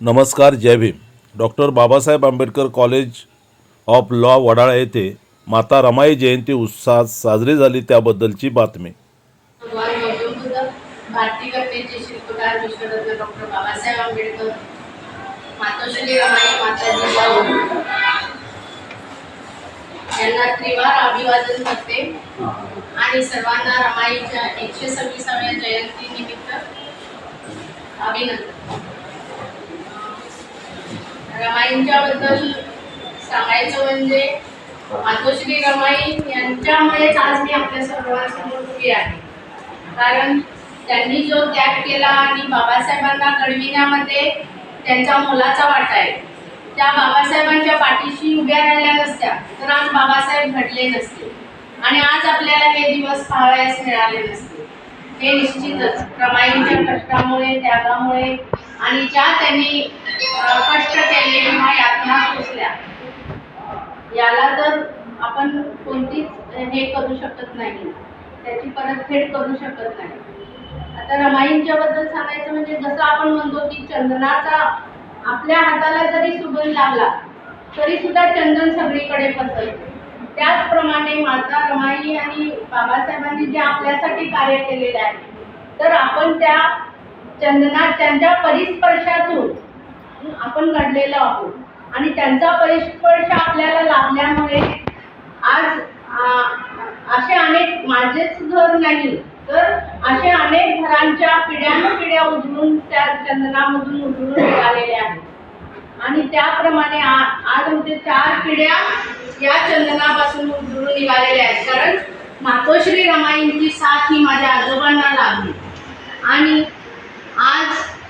नमस्कार जय Bhim. Doctor Babasaheb Ambedkar college of law Wadala येथे माता रमाई जयंती उत्साहात साजरी झाली त्याबद्दलची बातमी. भारतीय घटनेचे शिल्पकार विश्वरत्न डॉक्टर बाबासाहेब आंबेडकर मातोश्री रमाई माता जिजाऊ यांना त्रिवार अभिवादन करते आणि सर्वांना रमाईच्या एकशे सव्वीसाव्या जयंती निमित्त अभिनंदन. रमाईंच्याबद्दल सांगायचं म्हणजे मातोश्री रमाई यांच्यामुळेच आज मी आपल्या सर्वांसमोर उभी आहे. कारण त्यांनी जो त्याग केला आणि बाबासाहेबांना घडविण्यामध्ये त्यांचा मोलाचा वाटा आहे. त्या बाबासाहेबांच्या पाठीशी उभ्या राहिल्या नसत्या तर आज बाबासाहेब घडले नसते. आणि आज आपल्याला हे दिवस पाहावयास मिळाले नसते. हे निश्चितच रमाईंच्या कष्टामुळे त्यागामुळे आणि ज्या त्यांनी कष्ट केले किंवा यातना सोसल्या याला तर आपण कोणतीच हे करू शकत नाही. त्याची परतफेड करू शकत नाही. आता रमाईंच्या बद्दल सांगायचं म्हणजे जसं आपण म्हणतो की चंदनाचा आपल्या हाताला जरी सुगंध लागला तरी सुद्धा चंदन सगळीकडे पसरते त्याचप्रमाणे माता रमाई आणि बाबासाहेबांनी जे आपल्यासाठी कार्य केलेले आहे तर आपण त्या चंदनात त्यांच्या परिस्पर्शातून आपण घडलेलो आहोत. आणि त्यांचा परिस्पर्श आपल्याला लाभल्यामुळे आज असे अनेक माझेच घर नाही तर असे अनेक घरांच्या पिढ्यानपिढ्या उजळून त्या चंदनामधून उजळून निघालेल्या आहेत. आणि त्याप्रमाणे आ- आज म्हणजे चार पिढ्या या चंदनापासून उजळून निघालेल्या आहेत. कारण मातोश्री रमाईंची साथ ही माझ्या आजोबांना लाभली आणि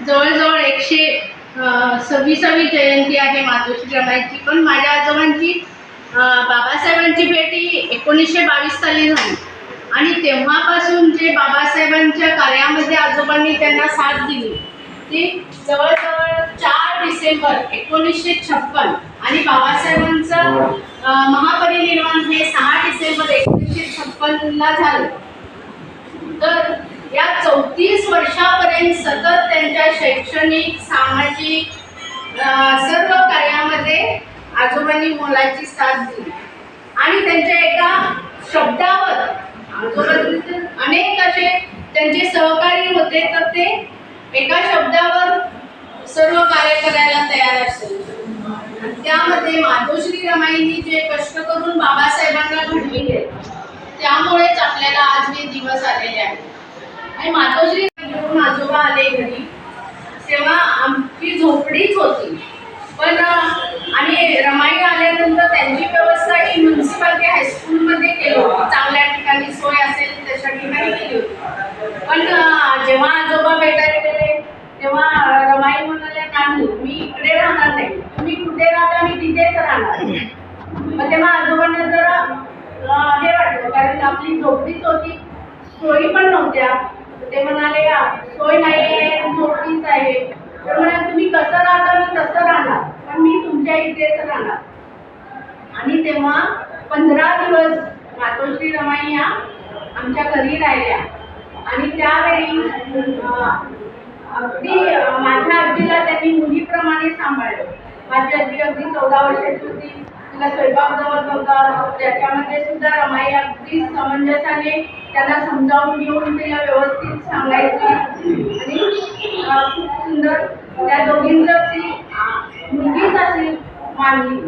जवळजवळ एकशे सव्वीसावी जयंती आहे मातोश्री रमाईची. पण माझ्या आजोबांची बाबासाहेबांची भेट ही एकोणीसशे बावीस साली झाली. आणि तेव्हापासून जे बाबासाहेबांच्या कार्यामध्ये आजोबांनी त्यांना साथ दिली ती जवळजवळ चार डिसेंबर एकोणीसशे छप्पन आणि बाबासाहेबांचं महापरिनिर्वाण हे सहा डिसेंबर एकोणीसशे छप्पनला झालं. तर या चौतीस वर्षापर्यंत सतत त्यांच्या शैक्षणिक सामाजिक सर्व कार्यामध्ये आजोबांनी मोलाची साथ दिली. आणि त्यांच्या एका शब्दावर आजोबांचे अनेक असे त्यांचे सहकारी होते तर ते एका शब्दावर सर्व कार्य करायला तयार असेल. आणि त्यामध्ये माधोश्री रमाईंनी जे कष्ट करून बाबासाहेबांना घडविले त्यामुळेच आपल्याला आज हे दिवस आलेले आहेत. आणि मातोश्री आजोबा आले घरी. तेव्हा आमची झोपडीच होती. पण आणि रमाई आल्यानंतर त्यांची व्यवस्था ही म्युन्सिपाल्टी हायस्कूलमध्ये केलो चांगल्या ठिकाणी सोय असेल तशा ठिकाणी केली होती. पण जेव्हा आजोबा भेटायला गेले तेव्हा रमाई म्हणाल्या नाही मी इकडे राहणार नाही. तुम्ही कुठे राहता मी तिथेच राहणार. मग तेव्हा आजोबांना जरा हे वाटलं कारण आपली झोपडीच होती. सोयी पण नव्हत्या. ते म्हणाले का सोय नाही आहे आहे. तर म्हणाले तुम्ही कसं राहता मी तसं राहणार पण मी तुमच्या इथेच राहणार. आणि तेव्हा पंधरा दिवस मातोश्री रमाई या आमच्या घरी राहिल्या. आणि त्यावेळी अगदी माझ्या आजीला त्यांनी मुलीप्रमाणे सांभाळलं. माझी आजी अगदी चौदा वर्षाची होती. आपला स्वयंपाक जवळ नव्हता. त्याच्यामध्ये सुद्धा रमाई अगदी समंजसाने त्यांना समजावून घेऊन तिला व्यवस्थित सांगायची. आणि खूप सुंदर त्या दोघींचं ती मुलगीच अशी मानली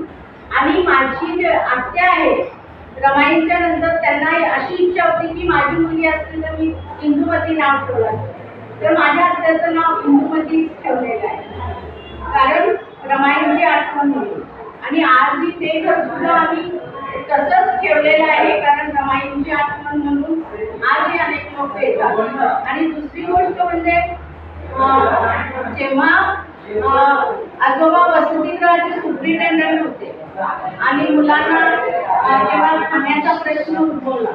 आणि माझी जे आत्या आहे रमाईंच्या नंतर त्यांना अशी इच्छा होती की माझी मुलगी असतील तर मी इंदुमती नाव ठेवलं तर माझ्या आत्याचं नाव इंदुमतीच ठेवलेलं आहे. कारण रमाईंची आठवण म्हणून आणि आजही ते घर सुद्धा आम्ही तसंच ठेवलेलं आहे कारण रमाईंची आठवण म्हणून आजही अनेक लोक येतात. आणि दुसरी गोष्ट म्हणजे जेव्हा आजोबा वसतिगृहाचे सुप्रिटेंडंट होते आणि मुलांना जेव्हा खाण्याचा प्रश्न उद्भवला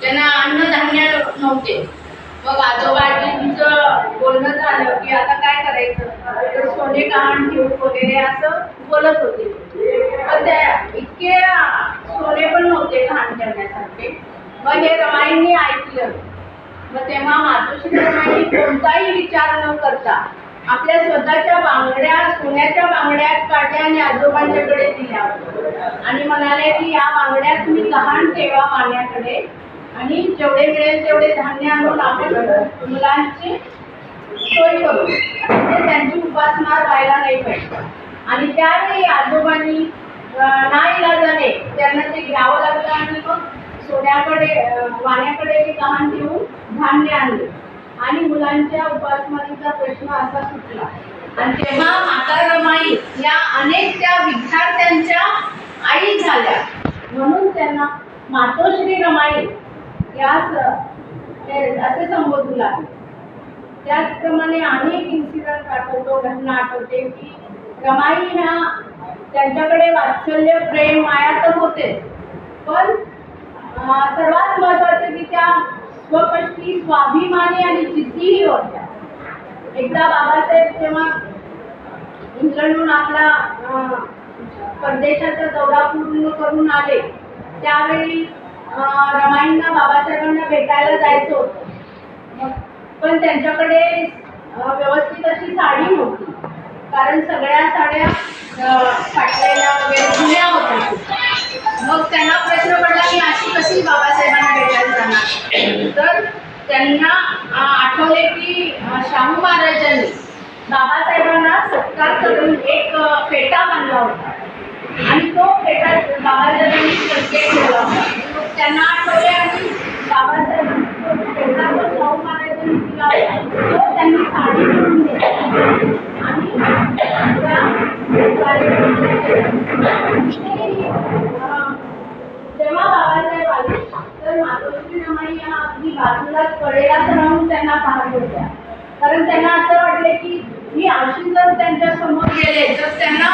त्यांना अन्नधान्य नव्हते. मग आजोबाजींचं बोलणं झालं की आता काय करायचं तर वगैरे असं बोलत होते. पण त्या इतके सोने पण नव्हते गहाण ठेवण्यासारखे. मग हे रमाईंनी ऐकलं. मग तेव्हा मातोश्री रमाईंनी कोणताही विचार न करता आपल्या स्वतःच्या बांगड्या सोन्याच्या बांगड्या काढल्या आणि आजोबांच्याकडे दिल्या. आणि म्हणाले की या बांगड्या तुम्ही लहान ठेवा पाण्याकडे आणि जेवढे मिळेल तेवढे धान्य आणून आपण मुलांची सोय करू. म्हणजे त्यांची उपासमार व्हायला नाही पाहिजे. आणि त्यावेळी आजोबांनी अं, नाईलाजाने त्यांना ते घ्यावं लागलं आणि मग सोन्याकडे वाण्याकडे ते गहाण ठेवून धान्य आणले. आणि मुलांच्या उपासमारीचा प्रश्न असा सुटला. आणि तेव्हा माता रमाई या अनेक त्या विद्यार्थ्यांच्या आई झाल्या. म्हणून त्यांना मातोश्री रमाई याच असे संबोधू लागले. त्याचप्रमाणे अनेक इन्सिडंट आठवतो घटना आठवते की रमाई ह्या त्यांच्याकडे वात्सल्य प्रेम माया तर होतेच. पण सर्वात महत्वाचं की त्या स्वपष्टी स्वाभिमानी आणि जिद्दीही होत्या. एकदा बाबासाहेब जेव्हा इंग्लंडहून आपला परदेशाचा दौरा पूर्ण करून आले त्यावेळी रमाईंना बाबासाहेबांना भेटायला जायचं होतं. पण त्यांच्याकडे व्यवस्थित अशी साडी नव्हती. कारण सगळ्या साड्या फाटलेल्या वगैरे जुन्या होत्या. मग त्यांना प्रश्न पडला की अशी कशी बाबासाहेबांना भेटायला जाणार? तर त्यांना आठवले की शाहू महाराजांनी बाबासाहेबांना सत्कार करून एक फेटा बांधला होता. आणि तो फेटा बाबासाहेबांनी संकेत ठेवला होता. मग त्यांना आठवले आणि बाबासाहेब तो फेटा जो शाहू महाराजांनी दिला होता तो त्यांनी साडी करून जेव्हा बाबासाहेब आले तर मातोश्री रमाई या अगदी बाजूला कडेलाच राहून त्यांना पाहत होत्या कारण त्यांना असं वाटले की मी अशी जर त्यांच्यासमोर गेले तर त्यांना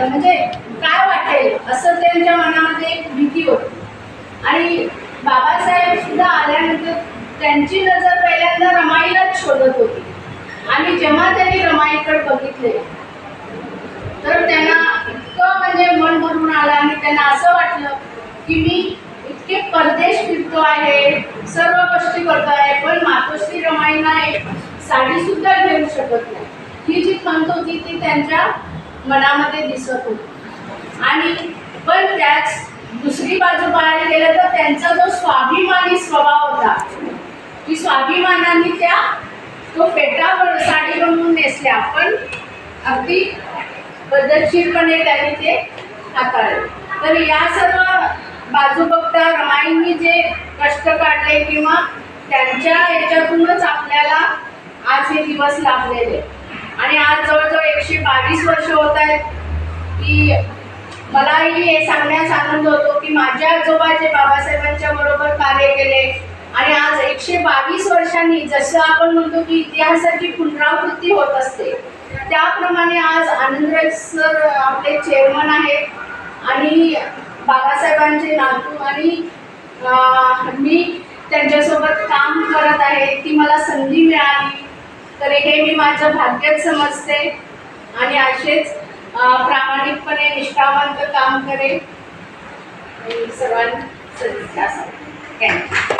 म्हणजे काय वाटेल असं त्यांच्या मनामध्ये एक भीती होती आणि बाबासाहेब सुद्धा आल्यानंतर त्यांची नजर पहिल्यांदा रमाईलाच शोधत होती. आणि जेव्हा त्यांनी रमाईकडे बघितले तर त्यांना इतकं म्हणजे मन भरून आलं आणि त्यांना असं वाटलं की मी इतके परदेश फिरतो आहे सर्व गोष्टी करतो आहे पण मातोश्री रमाईंना एक साडी सुद्धा घेऊ शकत नाही. ही जी खंत होती ती त्यांच्या मनामध्ये दिसत होती. आणि पण त्याच दुसरी बाजू पाहायला गेलं तर त्यांचा जो स्वाभिमानी स्वभाव होता की स्वाभिमानाने त्या तो फेटा साडी बनवून नेसल्या. पण अगदी पद्धतशीरपणे त्यांनी ते हाताळले. तर या सर्व बाजू बघता रमाईंनी जे कष्ट काढले किंवा त्यांच्या याच्यातूनच आपल्याला आज हे दिवस लाभलेले आणि आज जवळजवळ एकशे बावीस वर्ष होत आहेत की मलाही हे सांगण्यास आनंद होतो की माझ्या आजोबा जे बाबासाहेबांच्या बरोबर कार्य केले एकशे बावीस वर्षांनी जसं आपण म्हणतो की इतिहासाची पुनरावृत्ती होत असते त्याप्रमाणे आज आनंदराज सर आपले चेअरमन आहेत आणि बाबासाहेबांचे नातू आणि मी त्यांच्यासोबत काम करत आहे ती मला संधी मिळाली. तर हे मी माझं भाग्यच समजते आणि असेच प्रामाणिकपणे निष्ठावंत काम करेन. आणि सर्वांना थँक्यू